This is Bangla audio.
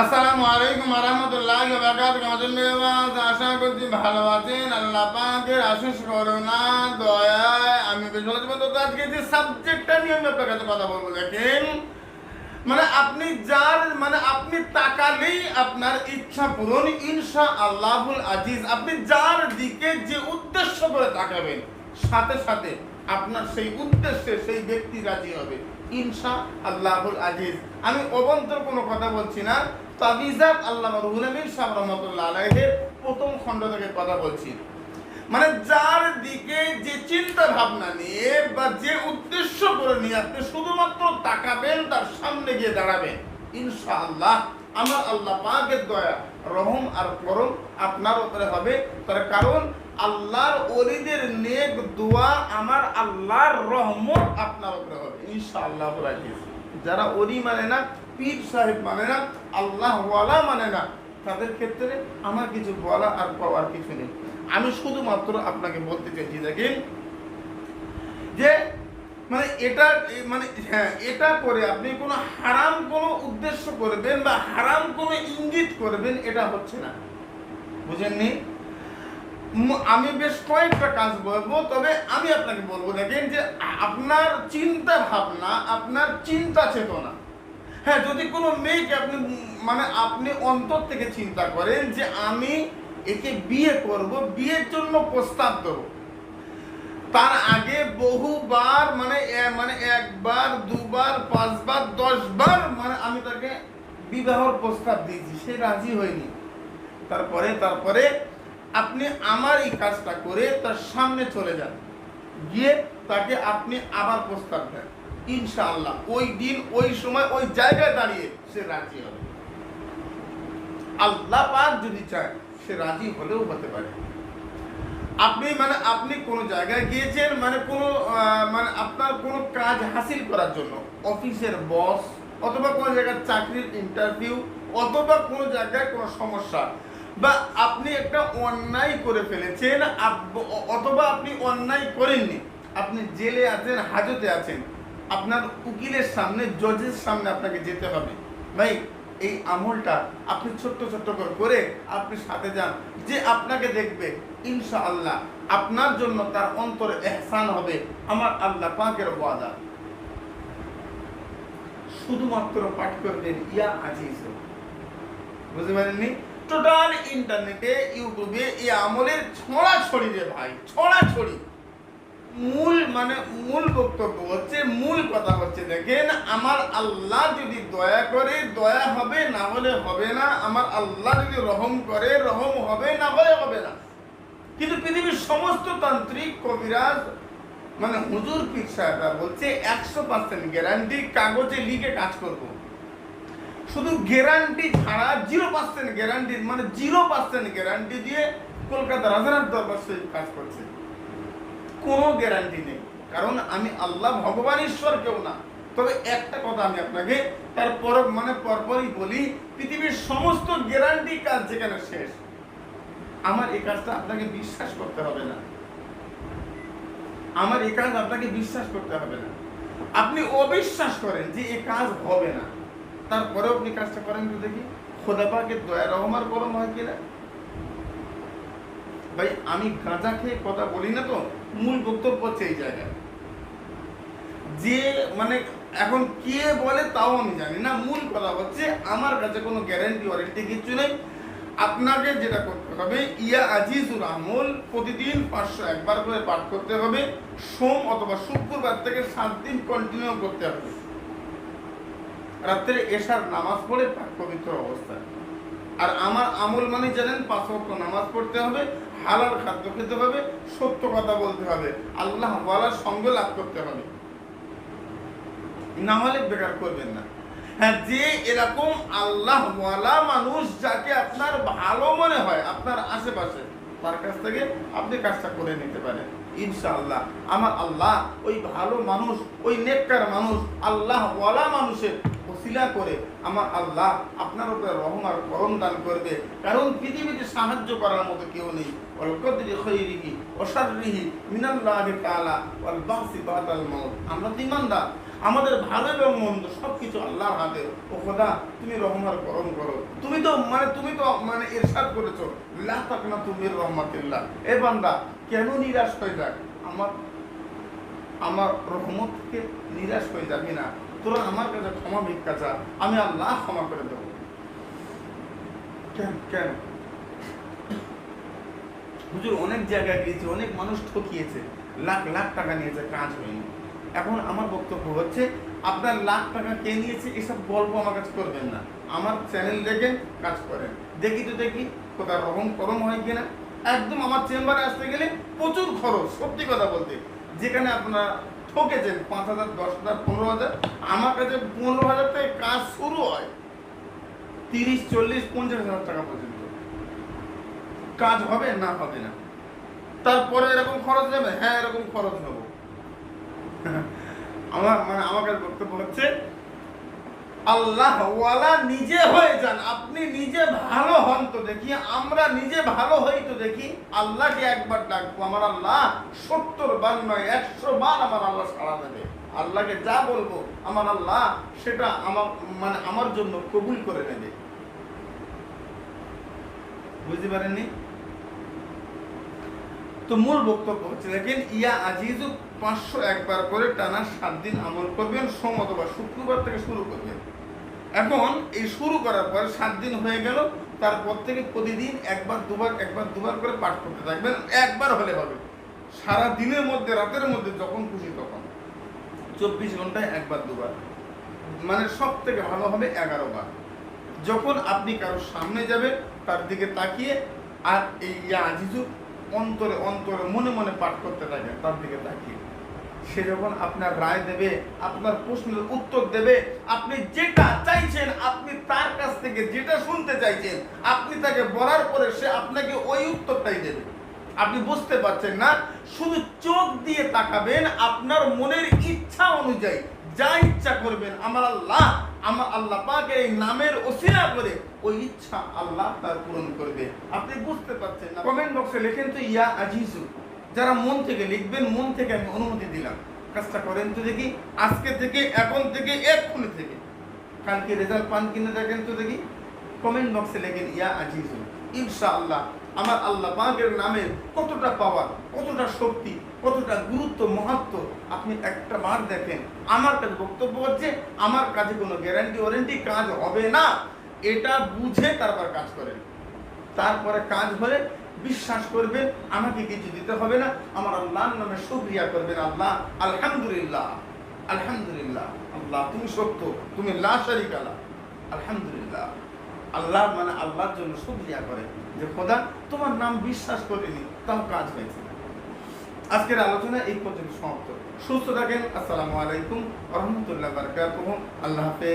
আসসালামু আলাইকুম বারাকাতুহু আশা করছি ভালো আছেন। আল্লাহ পাকের আশিস করুণা, দয়ায় আমি আজকে যে সাবজেক্টটা নিয়ে আমি আপনার কাছে কথা বলব, দেখেন মানে আপনি যার মানে আপনি তাকালেই আপনার ইচ্ছা পূরণ ইনশা আল্লাহুল আজিজ। আপনি যার দিকে যে উদ্দেশ্য করে তাকাবেন, সাথে সাথে আপনার সেই উদ্দেশ্যে সেই ব্যক্তি রাজি হবে। ইনশা আল্লাহুল আজিজ। আমি অবন্তর কোনো কথা বলছি না। তাবিজাত আল্লাহ রুহুল আমিন সাহেব রহমতুল্লাহ আলাইহের প্রথম খণ্ড থেকে কথা বলছি। মানে যার দিকে যে চিন্তা ভাবনা নিয়ে বা যে উদ্দেশ্য করে নিয়ে আপনি শুধুমাত্র তাকাবেন, তার সামনে গিয়ে দাঁড়াবেন, ইনশাআল্লাহ আমার আল্লাহ পাকের দয়া, রহম আর করম আপনার উপরে হবে। তার কারণ আল্লাহর ওলিদের নেক দোয়া আমার আল্লাহর রহমত আপনার উপরে হবে। ইনশাআল্লাহ যারা ওলি মানে না, পীর সাহেব মানে না আল্লাহ ওয়ালা মানে না, তাদের ক্ষেত্রে আমার কিছু বলা আর পাওয়ার কিছু নেই। আমি শুধুমাত্র আপনাকে বলতে চাইছি, দেখেন, যে মানে এটা মানে হ্যাঁ এটা করে আপনি কোনো হারাম কোনো উদ্দেশ্য করবেন বা হারাম কোনো ইঙ্গিত করবেন, এটা হচ্ছে না। বুঝেননি? আমি বেশ কয়েকটা কাজ বলব, তবে আমি আপনাকে বলব, দেখেন যে আপনার চিন্তা ভাবনা, আপনার চিন্তা চেতনা। হ্যাঁ যদি কোনো মেয়েকে আপনি মানে আপনি অন্তর থেকে চিন্তা করেন যে আমি একে বিয়ে করব, বিয়ের জন্য প্রস্তাব দেবো। তার আগে বহুবার মানে মানে একবার, দুবার, পাঁচবার, দশবার মানে আমি তাকে বিবাহর প্রস্তাব দিয়েছি, সে রাজি হয়নি। তারপরে তারপরে আপনি আমার এই কাজটা করে তার সামনে চলে যান। গিয়ে তাকে আপনি আবার প্রস্তাব দেন। ইনশাআল্লাহ, ওই দিন, ওই সময়, ওই জায়গায় দাঁড়িয়ে সে রাজি হবে। আল্লাহ পাক যদি চায়, সে রাজি হলেও হতে পারে। আপনি মানে আপনি কোনো জায়গায় গিয়েছেন মানে কোনো মানে আপনার কোনো কাজ হাসিল করার জন্য, অফিসের বস অথবা কোনো জায়গায় চাকরির ইন্টারভিউ অথবা কোনো জায়গায় কোনো সমস্যা বা আপনি একটা অন্যায় করে ফেলেছেন অথবা আপনি অন্যায় করেননি। আপনি জেলে আছেন, হাজতে আছেন। আপনার উকিলের সামনে জজের সামনে আপনাকে যেতে হবে। ভাই, এই আমলটা আপনি ছোট্ট ছোট্ট করে আপনি সাথে যান। যে আপনাকে দেখবে, ইনশাআল্লাহ আপনার জন্য তার অন্তরে এহসান হবে। আমার আল্লাহ পাকের ওয়াদা। শুধুমাত্র পাঠ করবেন ইয়া আজিজ। বুঝতে পারেননি? টোটাল ইন্টারনেটে, ইউটিউবে এই আমলের ছড়াছড়ি রে ভাই, ছড়াছড়ি। মূল মানে মূল বক্তব্য হচ্ছে, মূল কথা হচ্ছে, দেখেন, আমার আল্লাহ যদি দয়া করে, দয়া হবে, না হলে হবে না। আমার আল্লাহ যদি রহম করে, রহম হবে, না হলে হবে না। কিন্তু পৃথিবীর সমস্ত তান্ত্রিক কবিরাজ মানে হুজুর পীর সাহেবরা বলছে, একশো পার্সেন্ট গ্যারান্টি কাগজে লিখে কাজ করব। শুধু গ্যারান্টি ছাড়া জিরো পার্সেন্ট গ্যারান্টি মানে জিরো পার্সেন্ট গ্যারান্টি দিয়ে কলকাতা রাজার দরবার শরীফ কাজ করছে। কোনো গ্যারান্টি নেই। কারণ আমি আল্লাহ ভগবান, ঈশ্বর কেউ না। তবে একটা কথা আমি আপনাকে তারপর মানে পরপরই বলি, পৃথিবীর সমস্ত গ্যারান্টি কাজ যেখানে শেষ, আমার এই কাজটা আপনাকে বিশ্বাস করতে হবে না। আমার এই কাজ আপনাকে বিশ্বাস করতে হবে না। আপনি অবিশ্বাস করেন যে এ কাজ হবে না। তারপরেও আপনি কাজটা করেন তো দেখি। খোদা পাকের দয়া রহমার করম হয় কিনা? ভাই, আমি গাঁজা খেয়ে কথা বলি না তো, মূল বক্তব্য হচ্ছে এই জায়গায়। যে মানে এখন কে বলে তাও আমি জানি না, মূল কথা হচ্ছে আমার কাছে কোনো গ্যারেন্টি ওয়ারেন্টি কিছু নেই। আপনাকে যেটা করতে হবে, ইয়া আজিজুর আমল, প্রতিদিন পাঁচশো একবার করে পাঠ করতে হবে, সোম অথবা শুক্রবার থেকে সাত দিন কন্টিনিউ করতে হবে। রাত্রে এশার নামাজ পড়ে পাক পবিত্র অবস্থায়। আর আমার আমল মানে জানেন, পাঁচ ওয়াক্ত নামাজ পড়তে হবে, হালাল খাদ্য খেতে হবে, সত্য কথা বলতে হবে, আল্লাহ ওয়ালার সঙ্গ লাভ করতে হবে। না হলে বেকার করবেন না। হ্যাঁ যে এরকম আল্লাহ ওয়ালা মানুষ যাকে আপনার ভালো মনে হয়, আপনার আশেপাশে, তার কাছ থেকে আপনি কাজটা করে নিতে পারেন, ইনশাআল্লাহ। আমার আল্লাহ ওই ভালো মানুষ, ওই নেককার মানুষ, আল্লাহ ওয়ালা মানুষের ওসিলা করে আমার আল্লাহ আপনার উপরে রহম আর করম দান করবে। কারণ পৃথিবীতে সাহায্য করার মতো কেউ নেই। অলকদরি অসারিহি মিনাল্লাহি আমরা ইমানদার। আমাদের ভালো এবং মন্দ সব কিছু আল্লাহর হাতে। ও খোদা, তুমি রহমার করম করো। তুমি তো মানে তুমি তো মানে এরশাদ করেছ। তাকনা তুমি রহমাতিল্লাহ। এ বান্দা, কেন নিরাশ হয়ে যাক? আমার আমার রহমত থেকে নিরাশ হয়ে যাবি না। তোরা আমার কাছে ক্ষমা ভিক্ষা চা আমি আল্লাহ ক্ষমা করে দেবো। কেন কেন? হুজুর, অনেক জায়গায় গিয়েছে, অনেক মানুষ ঠকিয়েছে, লাখ লাখ টাকা নিয়েছে, কাজ হয়নি। এখন আমার বক্তব্য হচ্ছে, আপনার লাখ টাকা কে নিয়েছে, এসব গল্প আমার কাছে করবেন না। আমার চ্যানেল দেখেন কাজ করেন। দেখি তো দেখি কোথাও রকম করম হয় কিনা। একদম আমার চেম্বারে আসতে গেলে প্রচুর খরচ, সত্যি কথা বলতে। যেখানে আপনারা ঠকেছেন, পাঁচ হাজার, দশ হাজার, পনেরো হাজার। আমার কাছে পনেরো হাজার থেকে কাজ শুরু হয় তিরিশ, চল্লিশ, পঞ্চাশ হাজার টাকা পর্যন্ত। কাজ হবে না হবে না। তারপরে এরকম খরচ যাবে? হ্যাঁ এরকম খরচ নেব আমার মানে আমাকে বক্তব্য হচ্ছে আল্লাহ নিজে হয়ে যান। আপনি নিজে ভালো হন তো দেখি, আমরা নিজে ভালো হই তো দেখি, আল্লাহকে একবার ডাকবো। আমার আল্লাহ সত্তর বার নয়, একশো বার আমার আল্লাহ সাড়া দেবে। আল্লাহকে যা বলব, আমার আল্লাহ সেটা আমার মানে আমার জন্য কবুল করে নেবে। বুঝতে পারেননি? তো মূল বক্তব্য হচ্ছে দেখেন ইয়া আজিজু পাঁচশো একবার করে টানা সাত দিন আমল করবেন, সোম অথবা শুক্রবার থেকে শুরু করবেন। এখন এই শুরু করার পর সাত দিন হয়ে গেল, তারপর থেকে প্রতিদিন একবার, দুবার একবার, দুবার করে পাঠ করতে থাকবেন। একবার হলে হবে। সারা দিনের মধ্যে, রাতের মধ্যে যখন খুশি তখন। চব্বিশ ঘন্টায় একবার, দুবার। মানে সব থেকে ভালো হবে এগারো বার। যখন আপনি কারোর সামনে যাবেন, তার দিকে তাকিয়ে আর এই আজিজু অন্তরে অন্তরে মনে মনে পাঠ করতে থাকেন, তার দিকে তাকিয়ে। সে যখন আপনার রায় দেবে, আপনার প্রশ্নের উত্তর দেবে, আপনি যেটা চাইছেন, আপনি তার কাছ থেকে যেটা শুনতে চাইছেন, আপনি তাকে বলার পরে সে আপনাকে ওই উত্তরটাই দেবে। আপনি বুঝতে পারছেন না? শুধু চোখ দিয়ে তাকাবেন, আপনার মনের ইচ্ছা অনুযায়ী যা ইচ্ছা করবেন, আমার আল্লাহ আমার আল্লাহ পাকের এই নামের ওসিলা করে ওই ইচ্ছা আল্লাহ তার পূরণ করবে। আপনি বুঝতে পারছেন না? কমেন্ট বক্সে লেখেন তো, ইয়া আজিজু। যারা মন থেকে লিখবেন, মন থেকে আমি অনুমতি দিলাম। কাজটা করেন তো দেখি, আজকে থেকে, এখন থেকে, এক্ষুনি থেকে। কালকে রেজাল্ট পান কিনে দেখেন তো দেখি। কমেন্ট বক্সে লেখেন, ইয়া আজিজু, ইনশাআল্লাহ আমার আল্লাহ পাকের নামের কতটা পাওয়ার কতটা শক্তি, কতটা গুরুত্ব মহত্ব আপনি একটা বার দেখেন। আমার কাছে বক্তব্য হচ্ছে, আমার কাছে কোনো গ্যারান্টি ওয়ারেন্টি কাজ হবে না। এটা বুঝে তারপর কাজ করেন। তারপরে কাজ হলে বিশ্বাস করবেন আমাকে কিছু দিতে হবে না, আমার আল্লাহর নামে শুকরিয়া করবেন আল্লাহ। আলহামদুলিল্লাহ আলহামদুলিল্লাহ। আল্লাহ, তুমি সত্য, তুমি লা শারিকা আলহামদুলিল্লাহ। আল্লাহ মানে আল্লাহর জন্য শুকরিয়া করে যে খোদা, তোমার নাম বিশ্বাস করিনি, তাও কাজ হয়েছে। আজকের আলোচনা এই পর্যন্ত সমাপ্ত। সুস্থ থাকেন, আসসালামু আলাইকুম রহমতুল্লাহ বারকাতুহ। আল্লাহ হাফেজ।